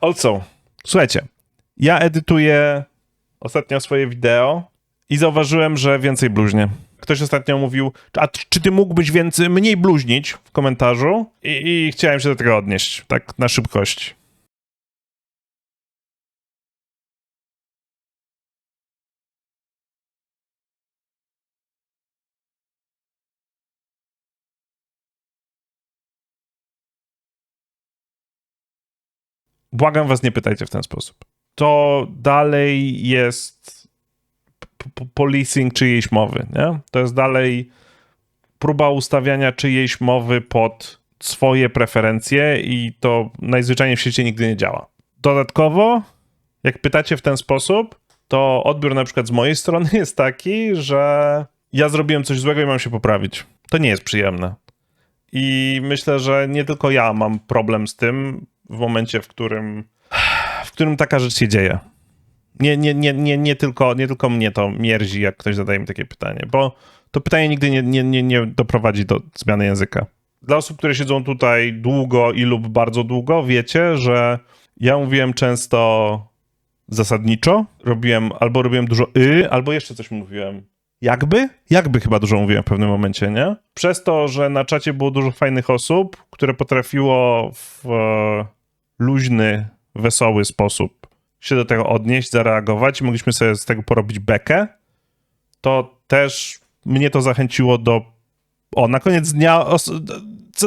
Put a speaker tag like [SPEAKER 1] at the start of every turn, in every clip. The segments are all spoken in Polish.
[SPEAKER 1] Also, słuchajcie, ja edytuję ostatnio swoje wideo i zauważyłem, że więcej bluźnie. Ktoś ostatnio mówił, a czy ty mógłbyś więcej, mniej bluźnić w komentarzu? I, I chciałem się do tego odnieść, tak na szybkość. Błagam was, nie pytajcie w ten sposób. To dalej jest policing czyjejś mowy, nie? To jest dalej próba ustawiania czyjejś mowy pod swoje preferencje i to najzwyczajniej w świecie nigdy nie działa. Dodatkowo, jak pytacie w ten sposób, to odbiór na przykład z mojej strony jest taki, że ja zrobiłem coś złego i mam się poprawić. To nie jest przyjemne. I myślę, że nie tylko ja mam problem z tym w momencie, w którym, w którym taka rzecz się dzieje. Nie, nie, nie, nie, nie, tylko, nie tylko mnie to mierzi, jak ktoś zadaje mi takie pytanie, bo to pytanie nigdy nie, nie, nie, nie doprowadzi do zmiany języka. Dla osób, które siedzą tutaj długo i lub bardzo długo, wiecie, że ja mówiłem często zasadniczo, robiłem albo robiłem dużo y, albo jeszcze coś mówiłem. Jakby? Jakby chyba dużo mówiłem w pewnym momencie, nie? Przez to, że na czacie było dużo fajnych osób, które potrafiło w luźny, wesoły sposób się do tego odnieść, zareagować mogliśmy sobie z tego porobić bekę, to też mnie to zachęciło do. O, na koniec dnia. Os...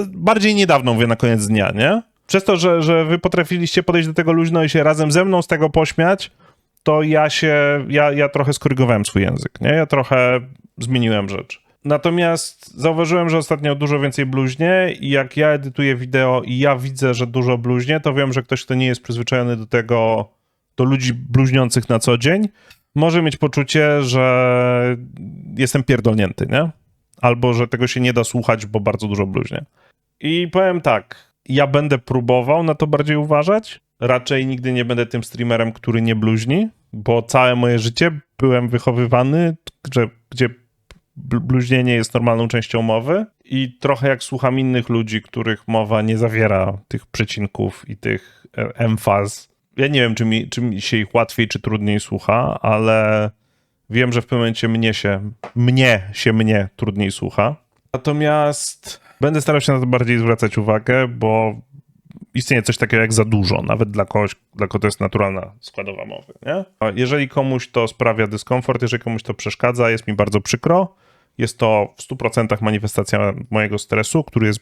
[SPEAKER 1] Bardziej niedawno mówię na koniec dnia, nie? Przez to, że, że wy potrafiliście podejść do tego luźno i się razem ze mną z tego pośmiać, to ja się. Ja, ja trochę skorygowałem swój język, nie? Ja trochę zmieniłem rzecz. Natomiast zauważyłem, że ostatnio dużo więcej bluźnie i jak ja edytuję wideo i ja widzę, że dużo bluźnie, to wiem, że ktoś, kto nie jest przyzwyczajony do tego, do ludzi bluźniących na co dzień, może mieć poczucie, że jestem pierdolnięty, nie? Albo, że tego się nie da słuchać, bo bardzo dużo bluźnie. I powiem tak, ja będę próbował na to bardziej uważać. Raczej nigdy nie będę tym streamerem, który nie bluźni, bo całe moje życie byłem wychowywany, że, gdzie bluźnienie jest normalną częścią mowy i trochę jak słucham innych ludzi, których mowa nie zawiera tych przecinków i tych e, emfaz. Ja nie wiem, czy mi, czy mi się ich łatwiej czy trudniej słucha, ale wiem, że w pewnym momencie mnie się, mnie się mnie trudniej słucha. Natomiast będę starał się na to bardziej zwracać uwagę, bo istnieje coś takiego jak za dużo, nawet dla kogoś, dla kogo to jest naturalna składowa mowy. Nie? Jeżeli komuś to sprawia dyskomfort, jeżeli komuś to przeszkadza, jest mi bardzo przykro. Jest to w 100% manifestacja mojego stresu, który jest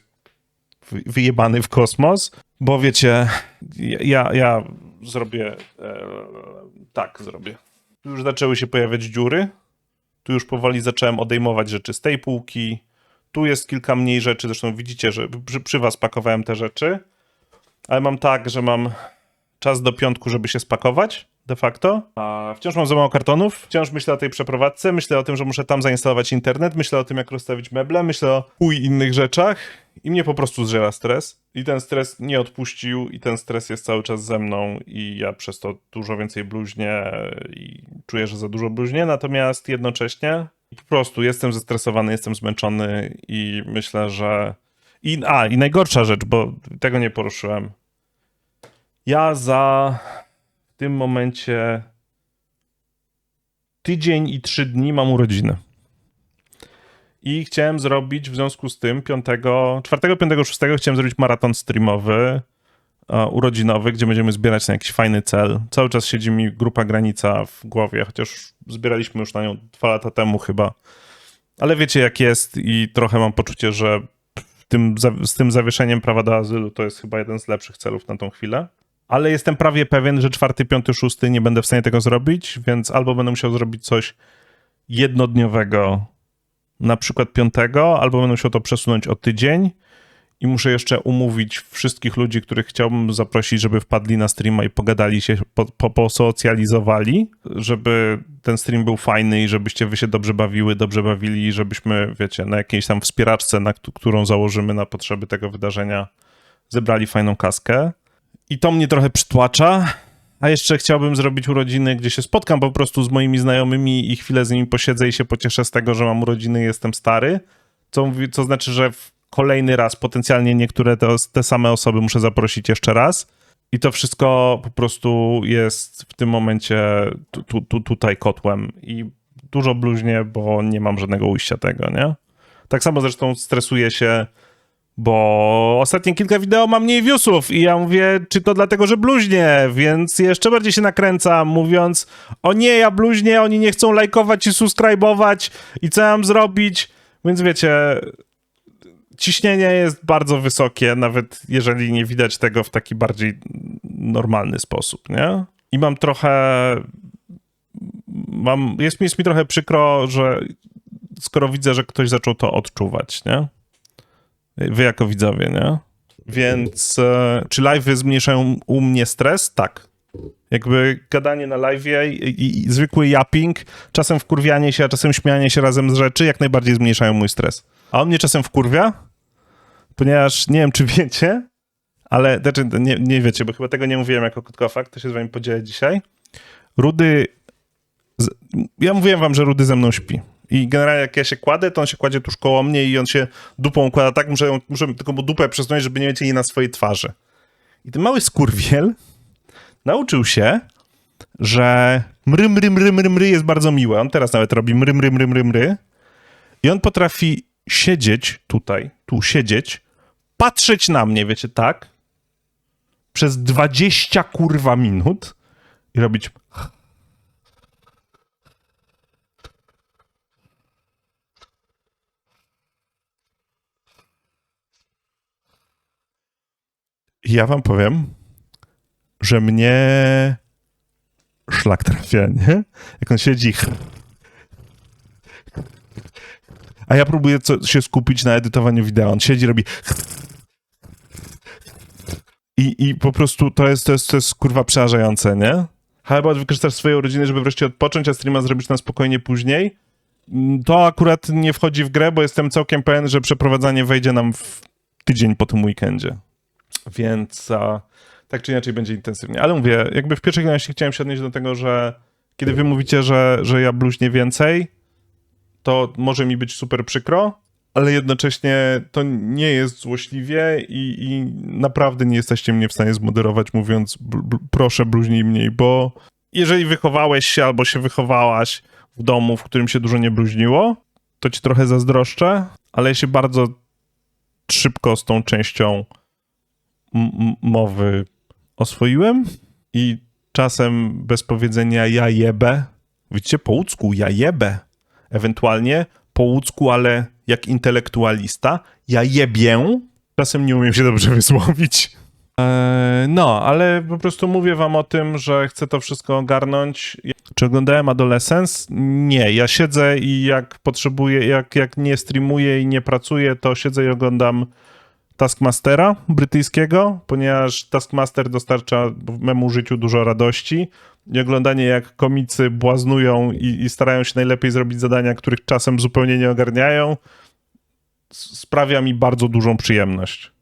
[SPEAKER 1] wy- wyjebany w kosmos, bo wiecie, ja, ja zrobię e, tak, zrobię. Tu już zaczęły się pojawiać dziury, tu już powoli zacząłem odejmować rzeczy z tej półki, tu jest kilka mniej rzeczy, zresztą widzicie, że przy, przy was pakowałem te rzeczy, ale mam tak, że mam czas do piątku, żeby się spakować de facto. A wciąż mam za mało kartonów, wciąż myślę o tej przeprowadzce, myślę o tym, że muszę tam zainstalować internet, myślę o tym, jak rozstawić meble, myślę o chuj innych rzeczach i mnie po prostu zżera stres. I ten stres nie odpuścił i ten stres jest cały czas ze mną i ja przez to dużo więcej bluźnię i czuję, że za dużo bluźnię, natomiast jednocześnie po prostu jestem zestresowany, jestem zmęczony i myślę, że... I, a, i najgorsza rzecz, bo tego nie poruszyłem. Ja za tym momencie tydzień i trzy dni mam urodziny. I chciałem zrobić w związku z tym 5, 4, 5, 6 chciałem zrobić maraton streamowy, e, urodzinowy, gdzie będziemy zbierać na jakiś fajny cel. Cały czas siedzi mi grupa granica w głowie, chociaż zbieraliśmy już na nią dwa lata temu chyba. Ale wiecie jak jest i trochę mam poczucie, że tym, z tym zawieszeniem prawa do azylu to jest chyba jeden z lepszych celów na tą chwilę. Ale jestem prawie pewien, że czwarty, piąty, szósty nie będę w stanie tego zrobić, więc albo będę musiał zrobić coś jednodniowego, na przykład piątego, albo będę musiał to przesunąć o tydzień i muszę jeszcze umówić wszystkich ludzi, których chciałbym zaprosić, żeby wpadli na streama i pogadali się, po, po, posocjalizowali, żeby ten stream był fajny i żebyście wy się dobrze bawiły, dobrze bawili żebyśmy, wiecie, na jakiejś tam wspieraczce, na któ- którą założymy na potrzeby tego wydarzenia, zebrali fajną kaskę. I to mnie trochę przytłacza. A jeszcze chciałbym zrobić urodziny, gdzie się spotkam po prostu z moimi znajomymi i chwilę z nimi posiedzę i się pocieszę z tego, że mam urodziny i jestem stary. Co, co znaczy, że w kolejny raz potencjalnie niektóre te, te same osoby muszę zaprosić jeszcze raz. I to wszystko po prostu jest w tym momencie tu, tu, tu, tutaj kotłem i dużo bluźnie, bo nie mam żadnego ujścia tego, nie? Tak samo zresztą stresuję się, bo ostatnie kilka wideo ma mniej viewsów i ja mówię, czy to dlatego, że bluźnie, więc jeszcze bardziej się nakręcam, mówiąc, o nie, ja bluźnie, oni nie chcą lajkować i subskrybować i co mam zrobić? Więc wiecie, ciśnienie jest bardzo wysokie, nawet jeżeli nie widać tego w taki bardziej normalny sposób, nie? I mam trochę. Mam, jest, jest mi trochę przykro, że skoro widzę, że ktoś zaczął to odczuwać, nie? Wy jako widzowie, nie? Więc e, czy live'y zmniejszają u mnie stres? Tak. Jakby gadanie na live'ie i, i, zwykły yapping, czasem wkurwianie się, a czasem śmianie się razem z rzeczy, jak najbardziej zmniejszają mój stres. A on mnie czasem wkurwia, ponieważ nie wiem, czy wiecie, ale znaczy, nie, nie wiecie, bo chyba tego nie mówiłem jako krótkofakt, to się z wami podzielę dzisiaj. Rudy, z, ja mówiłem wam, że Rudy ze mną śpi. I generalnie jak ja się kładę, to on się kładzie tuż koło mnie i on się dupą układa tak, muszę, muszę tylko mu dupę przesunąć, żeby nie mieć jej na swojej twarzy. I ten mały skurwiel nauczył się, że mry, mry, mry, mry, mry jest bardzo miłe. On teraz nawet robi mry, mry, mry, mry, mry. I on potrafi siedzieć tutaj, tu siedzieć, patrzeć na mnie, wiecie, tak, przez 20 kurwa minut i robić ja wam powiem, że mnie szlak trafia, nie? Jak on siedzi a ja próbuję co, się skupić na edytowaniu wideo. On siedzi, robi i, i po prostu to jest, to jest, to jest kurwa przerażające, nie? Chyba wykorzystasz swoje urodziny, żeby wreszcie odpocząć, a streama zrobić na spokojnie później. Mm, To akurat nie wchodzi w grę, bo jestem całkiem pewien, że przeprowadzanie wejdzie nam w tydzień po tym weekendzie. Więc a, tak czy inaczej będzie intensywnie. Ale mówię, jakby w pierwszej kolejności chciałem się odnieść do tego, że kiedy wy mówicie, że, że ja bluźnię więcej, to może mi być super przykro, ale jednocześnie to nie jest złośliwie i, i naprawdę nie jesteście mnie w stanie zmoderować, mówiąc bl, bl, proszę bluźnij mniej, bo jeżeli wychowałeś się albo się wychowałaś w domu, w którym się dużo nie bluźniło, to ci trochę zazdroszczę, ale ja się bardzo szybko z tą częścią mowy oswoiłem i czasem bez powiedzenia ja jebę, widzicie, po łódzku ja jebę, ewentualnie po łódzku, ale jak intelektualista, ja jebię, czasem nie umiem się dobrze wysłowić. Eee, no, ale po prostu mówię wam o tym, że chcę to wszystko ogarnąć. Czy oglądałem Adolescence? Nie, ja siedzę i jak potrzebuję, jak, jak nie streamuję i nie pracuję, to siedzę i oglądam Taskmastera brytyjskiego, ponieważ Taskmaster dostarcza memu życiu dużo radości i oglądanie jak komicy błaznują i, i starają się najlepiej zrobić zadania, których czasem zupełnie nie ogarniają, sprawia mi bardzo dużą przyjemność.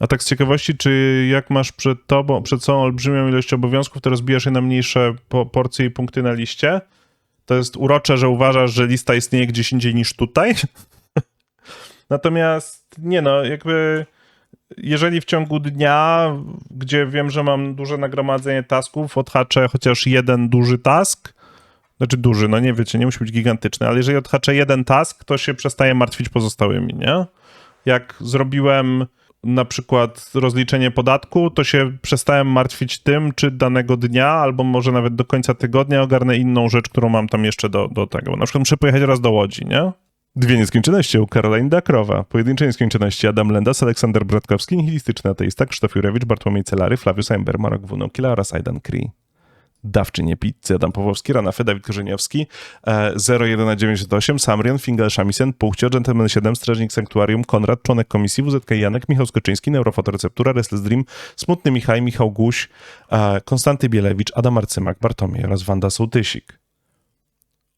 [SPEAKER 1] A tak z ciekawości, czy jak masz przed tobą, przed sobą olbrzymią ilość obowiązków, to rozbijasz je na mniejsze po, porcje i punkty na liście? To jest urocze, że uważasz, że lista istnieje gdzieś indziej niż tutaj. Natomiast nie no, jakby jeżeli w ciągu dnia, gdzie wiem, że mam duże nagromadzenie tasków, odhaczę chociaż jeden duży task, znaczy duży, no nie wiecie, nie musi być gigantyczny, ale jeżeli odhaczę jeden task, to się przestaję martwić pozostałymi, nie? Jak zrobiłem na przykład rozliczenie podatku, to się przestałem martwić tym, czy danego dnia, albo może nawet do końca tygodnia ogarnę inną rzecz, którą mam tam jeszcze do, do tego. Na przykład muszę pojechać raz do Łodzi, nie? Dwie nieskończoności u Caroline Dakrowa, pojedyncze nieskończoności Adam Lendas, Aleksander Bratkowski, nihilistyczny ateista, Krzysztof Jurewicz, Bartłomiej Celary, Flawius Ember, Marek Wunokila oraz Aidan Cree. Dawczynie pizzy, Adam Pawłowski, Ranafy, Dawid Korzeniowski, e, 0198, Samrion, Fingal Shamisen, Puchcio, Gentleman 7, Strażnik Sanktuarium, Konrad, członek komisji, WZK Janek, Michał Skoczyński, Neurofotoreceptura, Restless Dream, Smutny Michał, Michał Guś, e, Konstanty Bielewicz, Adam Arcymak, Bartomiej oraz Wanda Sołtysik.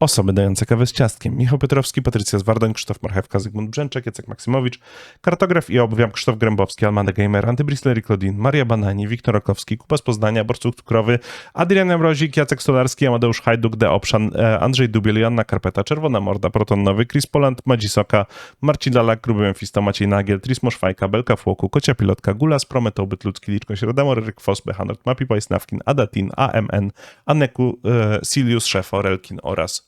[SPEAKER 1] Osoby dające kawę z ciastkiem. Michał Piotrowski, Patrycja Zwardoń, Krzysztof Marchewka, Zygmunt Brzęczek, Jacek Maksymowicz, Kartograf i Obwiam, Krzysztof Grębowski, Almanda Gamer, Antybristler i Maria Banani, Wiktor Rakowski, Kuba z Poznania, Borcuk Cukrowy, Adrian Mrozik, Jacek Stolarski, Amadeusz Hajduk, The Option, e, Andrzej Dubiel, Joanna Karpeta, Czerwona Morda, Proton Nowy, Chris Poland, Madzisoka, Marcin Lalak, Gruby Memfisto, Maciej Nagiel, Trismo Szwajka, Belka Fłoku, Kocia Pilotka, Gulas, Prometał Byt Ludzki, Liczko Środamor, Ryk Fos, Behanort, Mapi Pajsnawkin, Adatin, AMN, Aneku, e, Silius, Szefo, Relkin oraz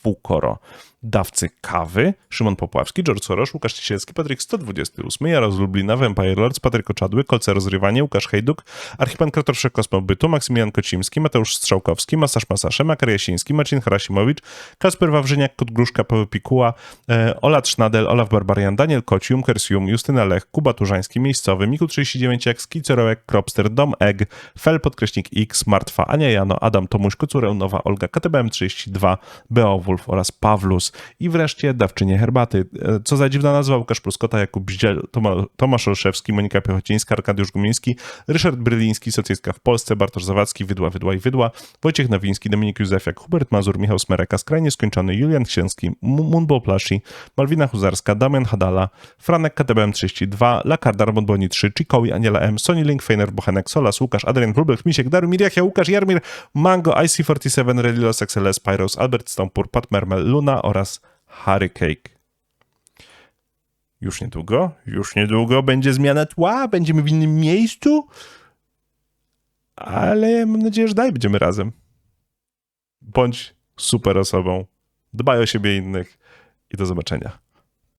[SPEAKER 1] Fukoro. Dawcy kawy, Szymon Popławski, George Soros, Łukasz Ciesielski, Patryk 128, Jarosz Lublina, Vampire Lords, Patryk Oczadły, Kolce Rozrywanie, Łukasz Hejduk, Archipan Kratorszek Kosmobytu, Maksymilian Kocimski, Mateusz Strzałkowski, Masasz Masasze, Makar Jasiński, Marcin Harasimowicz, Kasper Wawrzyniak, Kot Gruszka, Paweł Pikuła, e, Ola Sznadel, Olaf Barbarian, Daniel Kocium, Kersium, Justyna Lech, Kuba Turzański, Miejscowy, Miku 39, jak Skicorołek, Kropster, Dom Egg, Fel, Podkreśnik X, Martwa, Ania Jano, Adam Tomuś, Kocureł, Nowa Olga, KTBM 32, Beowulf oraz Pawlus i wreszcie dawczynie herbaty. E, Co za dziwna nazwa, Łukasz Pruskota, Jakub Bździel, Toma, Tomasz Olszewski, Monika Piechocińska, Arkadiusz Gumiński, Ryszard Bryliński, Socjalistka w Polsce, Bartosz Zawadzki, Wydła, Wydła i Wydła, Wojciech Nowiński, Dominik Józefiak, Hubert Mazur, Michał Smereka, Skrajnie Skończony, Julian Księski, Munbo Plashi, Malwina Huzarska, Damian Hadala, Franek KTBM 32, Lakardar, Bonboni 3, Chikowi, Aniela M, Sony Link, Feiner, Bochenek, Solas, Łukasz, Adrian Wróbel, Misiek, Darumir, Jachia, Łukasz, Jarmir, Mango, IC47, Relilos, XLS, Pyros, Albert Stompur, Pat Mermel, Luna oraz Harry Cake. Już niedługo, już niedługo będzie zmiana tła, będziemy w innym miejscu, ale mam nadzieję, że dalej będziemy razem. Bądź super osobą, dbaj o siebie i innych i do zobaczenia.